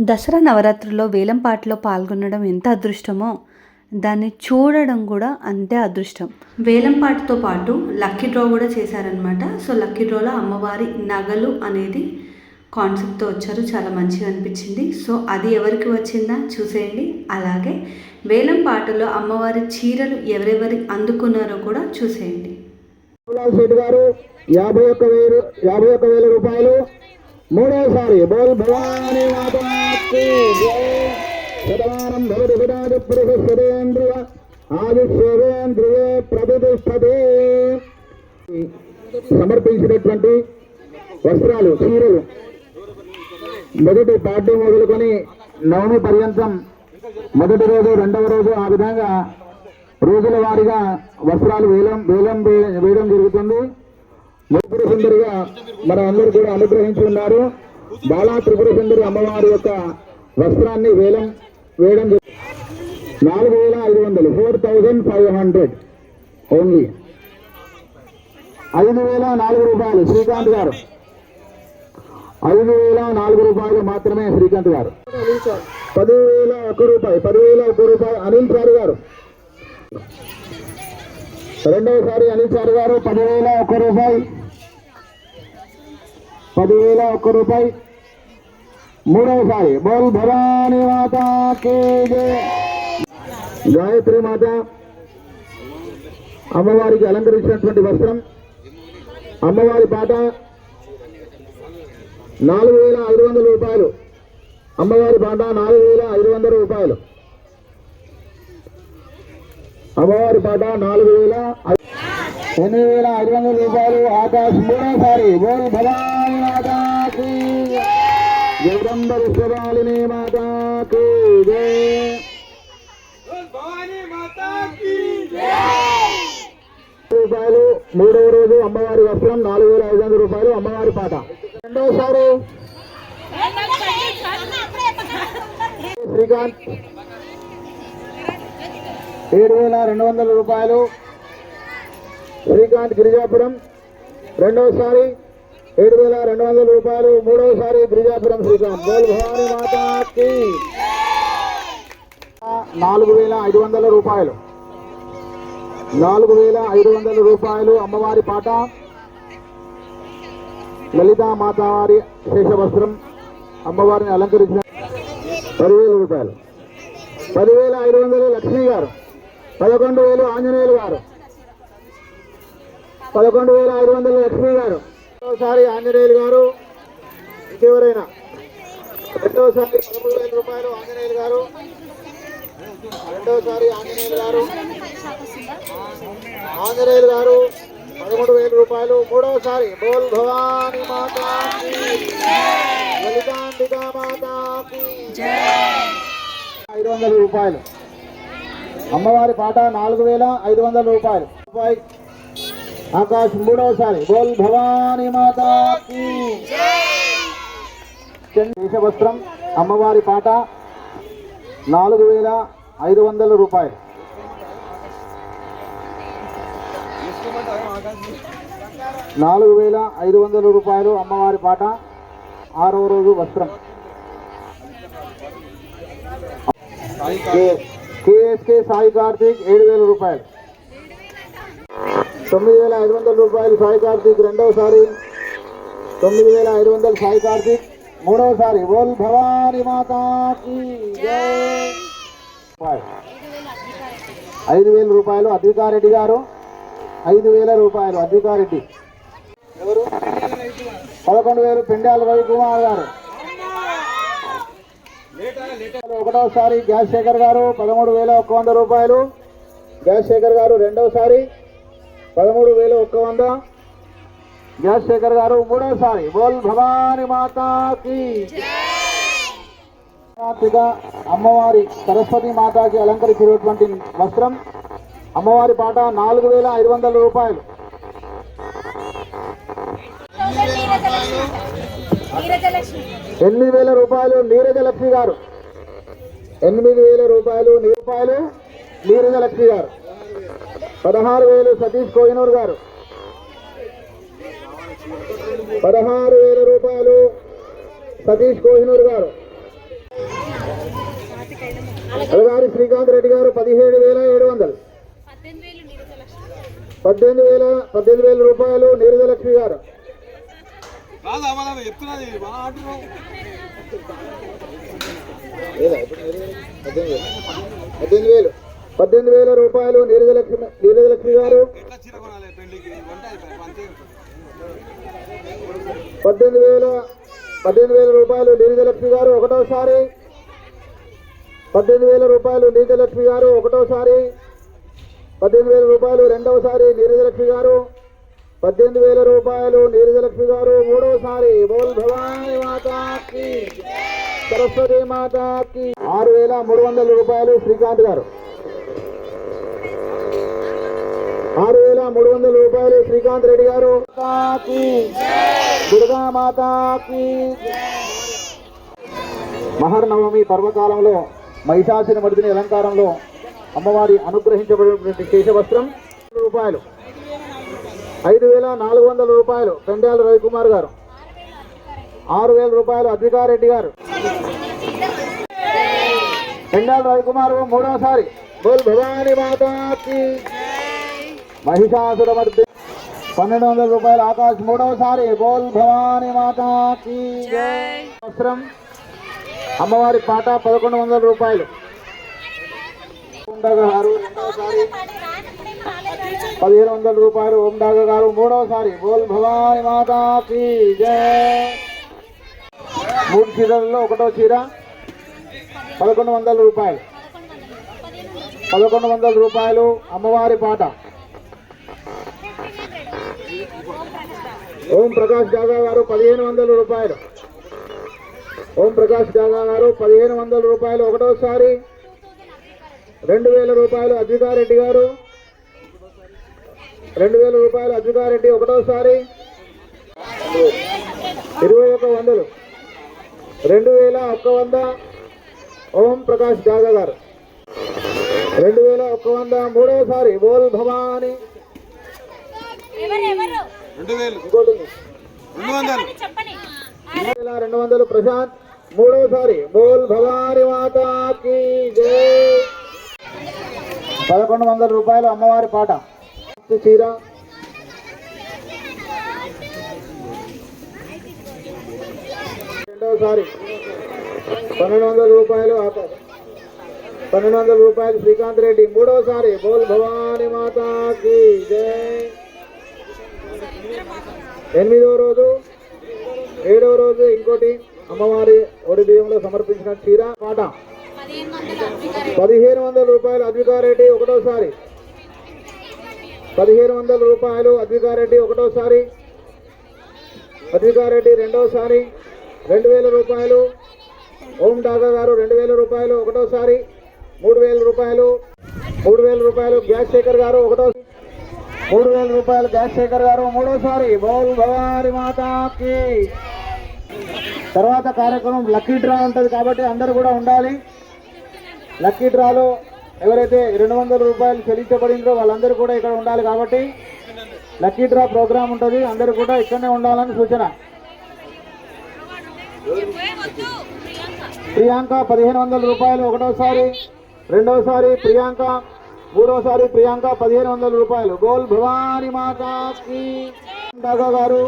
దసరా నవరాత్రుల్లో వేలంపాటలో పాల్గొనడం ఎంత అదృష్టమో దాన్ని చూడడం కూడా అంతే అదృష్టం. వేలంపాటతో పాటు లక్కీ డ్రా కూడా చేశారనమాట సో లక్కీ డ్రాలో అమ్మవారి నగలు అనేది కాన్సెప్ట్తో వచ్చారు. చాలా మంచిగా అనిపించింది. సో అది ఎవరికి వచ్చిందా చూసేయండి. అలాగే వేలం పాటలో అమ్మవారి చీరలు ఎవరెవరి అందుకున్నారో కూడా చూసేయండి. గారు యాభై ఒక్క వేలు యాభై ఒక్క వేల రూపాయలు మూడోసారి బోల్ భవానీ మాతాకి జై. శతమానం భవతి విరాజ పురుష సురేంద్రియ ఆదిశ్వరేంద్రియే ప్రతిష్టతే. సమర్పించినటువంటి వస్త్రాలు చీరలు. మొదటి పార్టీ మొదలుకొని నవమి పర్యంతం మొదటి రోజు రెండవ రోజు ఆ విధంగా రోజుల వారీగా వస్త్రాలు వేలం వేలం వే- వేయడం జరుగుతుంది. త్రిపుర సుందరిగా మన అందరూ కూడా అనుగ్రహించి ఉన్నారు. బాలా త్రిపుర సుందరి అమ్మవారి యొక్క వస్త్రాన్ని వేలం వేయడం నాలుగు వేల ఐదు వందలు. Four thousand five hundred only ఐదు వేల నాలుగు రూపాయలు శ్రీకాంత్ గారు. ఐదు వేల నాలుగు రూపాయలు మాత్రమే శ్రీకాంత్ గారు. పదివేల ఒక్క రూపాయి పదివేల ఒక్క రూపాయి అనిల్ సార్ గారు. రెండవసారి అనిల్ సార్ గారు పదివేల ఒక్క రూపాయి. పదివేల ఒక్క రూపాయి. మూడవసారి బోల్ భవానీ మాత గాయత్రి మాత అమ్మవారికి అలంకరించినటువంటి వస్త్రం అమ్మవారి పాట నాలుగు వేల ఐదు వందల రూపాయలు. అమ్మవారి పాట నాలుగు వేల ఐదు వందల రూపాయలు. అమ్మవారి పాట నాలుగు వేల ఎనిమిది వేల ఐదు వందల రూపాయలు ఆకాశ్ మూడోసారి బోల్ భవాని మాతాకి. జగదంబ విశ్వమాలిని మాతాకి. రూపాయలు మూడవ రోజు అమ్మవారి వస్త్రం నాలుగు వేల ఐదు వందల రూపాయలు అమ్మవారి పాట. రెండోసారి శ్రీకాంత్ ఏడు వేల రెండు వందల రూపాయలు శ్రీకాంత్ గిరిజాపురం రెండవసారి ఏడు వేల రెండు వందల రూపాయలు మూడవసారి గిరిజాపురం శ్రీకాంత్. బోల్ భవాని మాతాకి. నాలుగు వేల ఐదు వందల రూపాయలు. నాలుగు వేల ఐదు వందల రూపాయలు అమ్మవారి పాట. లలితా మాతావారి శేషవస్త్రం అమ్మవారిని అలంకరించిన పదివేల రూపాయలు. పదివేల ఐదు వందలు లక్ష్మీ గారు. పదకొండు వేలు ఆంజనేయులు గారు. పదకొండు వేల ఐదు వందలు లక్ష్మీ గారు. రెండోసారి ఆంజనేయులు గారు ఇంకెవరైనా రెండోసారి పదమూడు వేల రూపాయలు ఆంజనేయులు గారు. రెండోసారి ఆంజనేయులు గారు. ఆంజనేయులు గారు పదమూడు వేల రూపాయలు. మూడవసారి బోల్ భవాని మాతాకి లలితాంబికా మాతాకి ఐదు వందల రూపాయలు. అమ్మవారి పాట నాలుగు వేల ఐదు వందల రూపాయలు రూపాయలు. ఆకాశ్ మూడవసారి. బోల్ భవానీ మాతా దేశవస్త్రం అమ్మవారి పాట నాలుగు వేల ఐదు వందల రూపాయలు. నాలుగు వేల ఐదు వందల రూపాయలు అమ్మవారి పాట ఆరవ రోజు వస్త్రం. కేఎస్కే సాయి కార్తీక్ ఏడు వేల రూపాయలు. తొమ్మిది వేల ఐదు వందల రూపాయలు సాయి కార్తీక్ రెండవసారి తొమ్మిది వేల ఐదు వందలు సాయి కార్తీక్ మూడవసారి ఓల్ భవానీ మాతాకి ఐదు వేల రూపాయలు అధికారెడ్డి గారు ఐదు వేల రూపాయలు అధికారెడ్డి. ఎవరు? పదకొండు వేలు పెండాల రవికుమార్ గారు. ఒకటోసారి గ్యాస్ శేఖర్ గారు పదమూడు వేల ఒక్క వంద రూపాయలు. గ్యాస్ శేఖర్ గారు రెండవసారి పదమూడు వేల ఒక్క వంద. గ్యాస్ గారు మూడోసారి. బోల్ భవాని మాతాకి అమ్మవారి సరస్వతి మాతాకి అలంకరించినటువంటి వస్త్రం. అమ్మవారి పాట నాలుగు వేల ఐదు వందల రూపాయలు. ఎనిమిది వేల రూపాయలు నీరజ లక్ష్మి గారు. ఎనిమిది వేల రూపాయలు రూపాయలు నీరజ లక్ష్మి గారు. పదహారు వేలు సతీష్ కోహినూర్ గారు. పదహారు వేల రూపాయలు సతీష్ కోహినూర్ గారు. అలగారి శ్రీకాంత్ రెడ్డి గారు పదిహేడు వేల ఏడు వందలు. పద్దెనిమిది వేల పద్దెనిమిది వేల రూపాయలు నీరజ లక్ష్మి గారు పద్దెనిమిది వేలు. పద్దెనిమిది వేల రూపాయలు నీరజ లక్ష్మి నీరజ లక్ష్మి గారు పద్దెనిమిది వేల పద్దెనిమిది వేల రూపాయలు నీరజ లక్ష్మి గారు ఒకటోసారి. పద్దెనిమిది వేల రూపాయలు నీరజ లక్ష్మి గారు ఒకటోసారి. పద్దెనిమిది వేల రూపాయలు రెండవసారి నీరజ లక్ష్మి గారు. పద్దెనిమిది వేల రూపాయలు నీరజ లక్ష్మి గారు మూడవసారి బోల్ భవాని మాతాకి. సరస్వతి మాతాకి. ఆరు వేల మూడు వందల రూపాయలు శ్రీకాంత్ గారు. వేల మూడు వందల రూపాయలు శ్రీకాంత్ రెడ్డి గారు. మాతాకి దుర్గా మాతాకి మహర్నవమి పర్వకాలంలో మహిషాసుర మర్దిని అలంకారంలో అమ్మవారి అనుగ్రహించబడినటువంటి కేశవస్త్రం రూపాయలు. ఐదు వేల నాలుగు వందల రూపాయలు పెండాల రవికుమార్ గారు. ఆరు వేల రూపాయలు అద్వికారెడ్డి గారు. పెండాల రవికుమార్ మూడవసారి బోల్ భవాని మాతాకి. మహిషాసుర మర్ది పన్నెండు వందల రూపాయలు ఆకాశ్ మూడవసారి. బోల్ భవాని మాతాకి వస్త్రం. అమ్మవారి పాట పదకొండు వందల రూపాయలు. ఓండాగ గారు రెండవసారి పదిహేను వందల రూపాయలు ఓండాగ గారు మూడవసారి. బోల్ భవాని మాతాకి జయ మూడు చీరలలో ఒకటో చీర పదకొండు వందల రూపాయలు. పదకొండు వందల రూపాయలు అమ్మవారి పాట. ఓం ప్రకాష్ జాగా గారు పదిహేను వందల రూపాయలు. ఓం ప్రకాష్ జాగా గారు పదిహేను వందల రూపాయలు ఒకటోసారి. రెండు వేల రూపాయలు అద్వికారెడ్డి గారు. రెండు వేల రూపాయలు అద్వికారెడ్డి ఒకటోసారి. ఇరవై ఒక వందలు. రెండు వేల ఒక్క వంద. ఓం ప్రకాష్ జాగా గారు. రెండు వేల ఒక్క వంద మూడోసారి. బోల్ భవాని. రెండు వేలు వందలు రెండు ప్రశాంత్. మూడోసారి బోల్ భవాని మాతాకి జై. పదకొండు వందల రూపాయలు అమ్మవారి పాట. చీర. రెండోసారి పన్నెండు వందల రూపాయలు ఆట- పన్నెండు వందల రూపాయలు శ్రీకాంత్ రెడ్డి. మూడోసారి బోల్ భవాని మాతాకి జై. ఎనిమిదవ రోజు ఏడవ రోజు ఇంకోటి అమ్మవారి ఒడి బియ్యంలో సమర్పించిన చీర పాట. పదిహేను వందల పదిహేను వందల రూపాయలు అద్వికారెడ్డి ఒకటోసారి. పదిహేను వందల రూపాయలు అద్వికారెడ్డి ఒకటోసారి. అద్వికారెడ్డి రెండోసారి. రెండు వేల రూపాయలు. ఓం డాగా గారు రెండు వేల రూపాయలు ఒకటోసారి. మూడు వేల రూపాయలు. మూడు వేల రూపాయలు గ్యాస్ శేఖర్ గారు ఒకటో మూడు వేల రూపాయలు గ్యాస్ శేఖర్ గారు మూడోసారి. బౌల్ భవారి మాతాకి. తర్వాత కార్యక్రమం లక్కీ డ్రా ఉంటుంది కాబట్టి అందరూ కూడా ఉండాలి. లక్కీ డ్రాలో ఎవరైతే రెండు వందల రూపాయలు చెల్లించబడిందో వాళ్ళందరూ కూడా ఇక్కడ ఉండాలి కాబట్టి లక్కీ డ్రా ప్రోగ్రామ్ ఉంటుంది. అందరూ కూడా ఇక్కడనే ఉండాలని సూచన. ప్రియాంక ప్రియాంక పదిహేను వందల రూపాయలు ఒకటోసారి రెండోసారి ప్రియాంక మూడోసారి ప్రియాంక పదిహేను వందల రూపాయలు. గోల్ భవాని మాతాకి దాగా గారు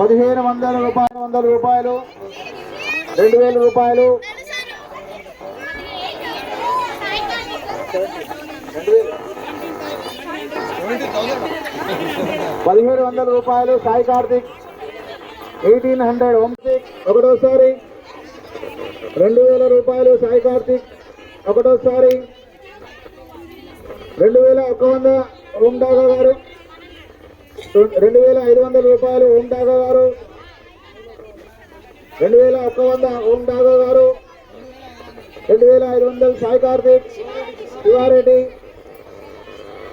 పదిహేను వందల రూపాయలు వందల రూపాయలు రెండు వేల రూపాయలు. పదిహేడు వందల రూపాయలు సాయి కార్తిక్. ఎయిటీన్ హండ్రెడ్ ఓంతిక్ ఒకటోసారి. రెండు వేల రూపాయలు సాయి కార్తిక్. ఒకటోసారి. రెండు వేల ఒక్క వంద ఓం డాగా గారు. రెండు వేల ఐదు వందల రూపాయలు ఓం డాగా గారు. రెండు వేల ఒక్క వంద ఓం డాగా గారు. రెండు వేల ఐదు వందలు సాయి కార్తిక్ శివారెడ్డి.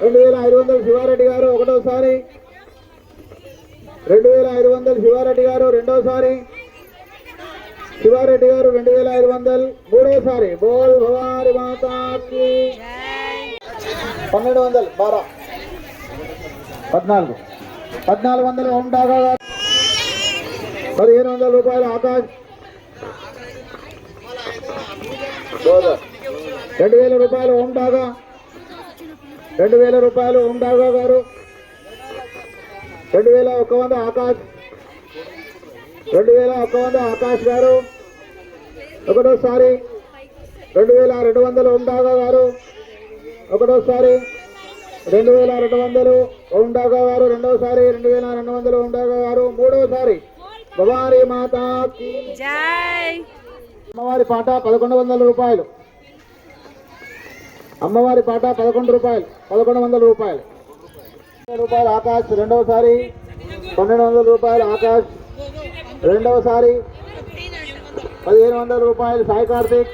రెండు వేల ఐదు వందలు శివారెడ్డి గారు ఒకటోసారి. రెండు వేల ఐదు వందలు శివారెడ్డి గారు రెండోసారి. శివారెడ్డి గారు రెండు వేల ఐదు వందలు మూడోసారి. బోల్ భవారి మాతాకి పన్నెండు వందలు బారా. పద్నాలుగు. పద్నాలుగు వందలు ఉండగా గారు పదిహేను వందల రూపాయలు ఆకాష్ రెండు వేల రూపాయలు ఉండగా రెండు వేల రూపాయలు ఉండగా గారు. రెండు వేల ఒక వంద ఆకాష్ రెండు వేల ఒక వంద ఆకాష్ గారు. ఒకటోసారి రెండు వేల రెండు వందలు ఉండగా గారు. ఒకటోసారి రెండు వేల రెండు వందలు ఓం డాగా గారు రెండవసారి రెండు వేల రెండు వందలు ఓం డాగా గారు మూడవసారి భవానీ మాతాకి జై. అమ్మవారి పాట పదకొండు వందల రూపాయలు. అమ్మవారి పాట పదకొండు రూపాయలు పదకొండు వందల రూపాయలు. రూపాయలు ఆకాశ్ రెండవసారి పన్నెండు వందల రూపాయలు ఆకాశ్ రెండవసారి పదిహేను వందల రూపాయలు సాయి కార్తీక్.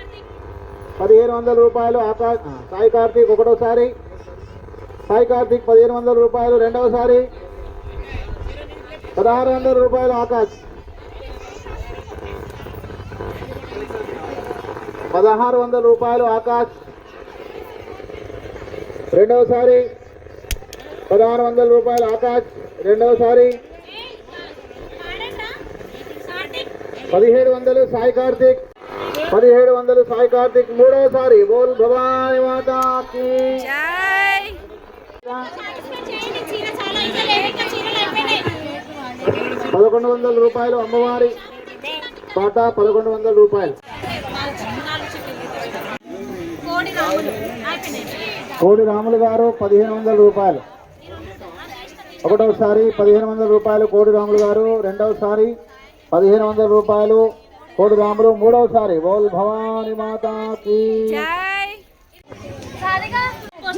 పదిహేను వందల రూపాయలు ఆకాశ్ సాయి కార్తీక్ ఒకటోసారి. సాయి కార్తీక్ పదిహేను వందల రూపాయలు రెండవసారి పదహారు వందల రూపాయలు ఆకాశ్ పదహారు వందల రూపాయలు ఆకాశ్ రెండవసారి పదహారు వందల రూపాయలు ఆకాశ్ రెండవసారి పదిహేడు వందలు సాయి కార్తిక్. పదిహేడు వందలు సాయి కార్తిక్ మూడవసారి బోల్ భవాని మాతాకి పదకొండు వందల రూపాయలు అమ్మవారి పాట పదకొండు వందల రూపాయలు. కోడి రాములు అయిపోయినాయి కోడి రాములు గారు పదిహేను వందల రూపాయలు. ఒకటవసారి పదిహేను వందల రూపాయలు కోడి రాములు గారు రెండవసారి పదిహేను వందల రూపాయలు కోడి రాములు మూడవసారి. బోల్ భవాని మాతాకి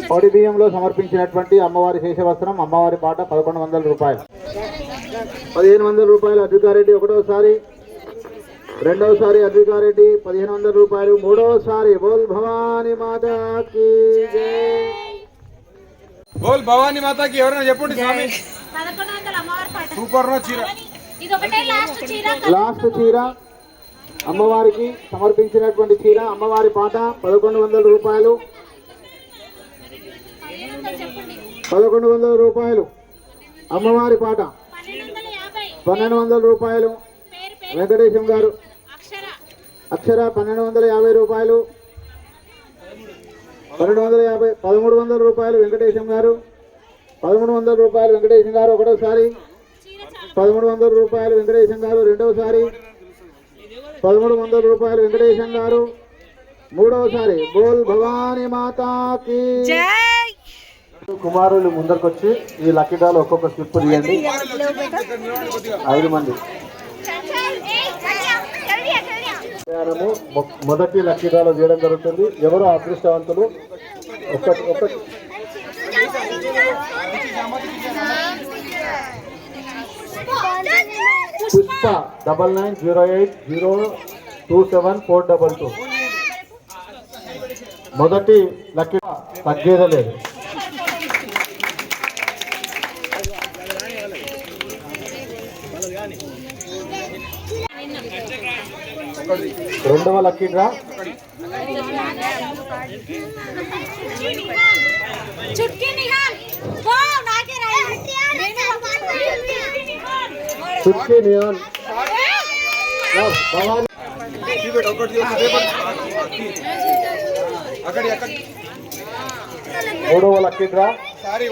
పొడి బియ్యంలో సమర్పించినటువంటి అమ్మవారి శేషవస్త్రం అమ్మవారి పాట పదకొండు వందల రూపాయలు. పదిహేను వందల రూపాయలు అద్వికారెడ్డి ఒకటోసారి. రెండవసారి అద్వికారెడ్డి పదిహేను వందల రూపాయలు. మూడవసారి బోల్ భవాని మాతాకి జై. బోల్ భవానీ మాతాకి ఎవరైనా చెప్పండి స్వామి. సూపర్ నో చీర. ఇది ఒకటే లాస్ట్ చీర. లాస్ట్ చీర. అమ్మవారికి సమర్పించినటువంటి చీర అమ్మవారి పాట పదకొండు వందల రూపాయలు. పదకొండు వందల రూపాయలు. అమ్మవారి పాట. పన్నెండు వందల రూపాయలు. వెంకటేశం గారు. అక్షర పన్నెండు వందల యాభై రూపాయలు. పన్నెండు వందల యాభై పదమూడు వందల రూపాయలు వెంకటేశం గారు. పదమూడు వందల రూపాయలు వెంకటేశం గారు ఒకటోసారి. పదమూడు వందల రూపాయలు వెంకటేశం గారు రెండవసారి పదమూడు వందల రూపాయలు వెంకటేశం గారు. మూడవసారి బోల్ భవానీ మాతాకి కుమారులు ముందరకొచ్చి ఈ లక్కీ డ్రాలో ఒక్కొక్క స్లిప్ తీయండి. ఐదు మంది. మొదటి లక్కీ డ్రాలో వేయడం జరుగుతుంది. ఎవరు అదృష్టవంతులు? ఒక ఒక Pushpa double nine zero eight zero two seven four double two మొదటి లక్కీ తగ్గేదే లేదు రెండవ లక్కీ డ్రా. చుట్కీ నిహాల్. అక్కడి మూడవ లక్కీ డ్రా సారీ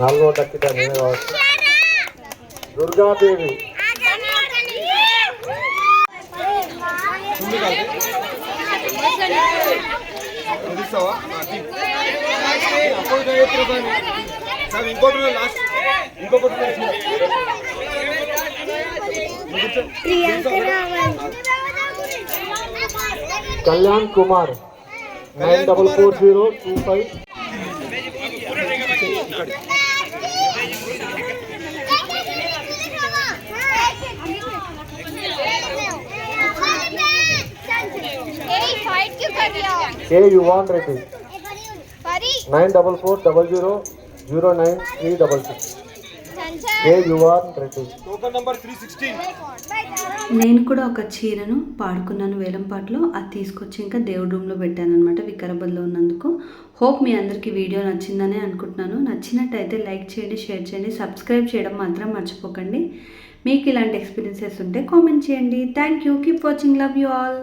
నాలుగవ లక్కీ డ్రా నేనే కావచ్చు దుర్గాదేవి స్వామి. స్వామి, ఇంకోటి లాస్ట్ ఇంకొకటి. Kalyan Kumar. Nine double four zero two five. A Yuvan Reddy nine double four double zero zero nine three double six A Yuvan Reddy నేను కూడా ఒక చీరను పాడుకున్నాను వేలం పాటలో అది తీసుకొచ్చి ఇంకా దేవుడు రూమ్లో పెట్టాను అనమాట వికారాబాద్లో ఉన్నందుకు. హోప్ మీ అందరికీ వీడియో నచ్చిందని అనుకుంటున్నాను. నచ్చినట్టయితే లైక్ చేయండి షేర్ చేయండి సబ్స్క్రైబ్ చేయడం మాత్రం మర్చిపోకండి. మీకు ఇలాంటి ఎక్స్పీరియన్సెస్ ఉంటే కామెంట్ చేయండి. Thank you keep watching love you all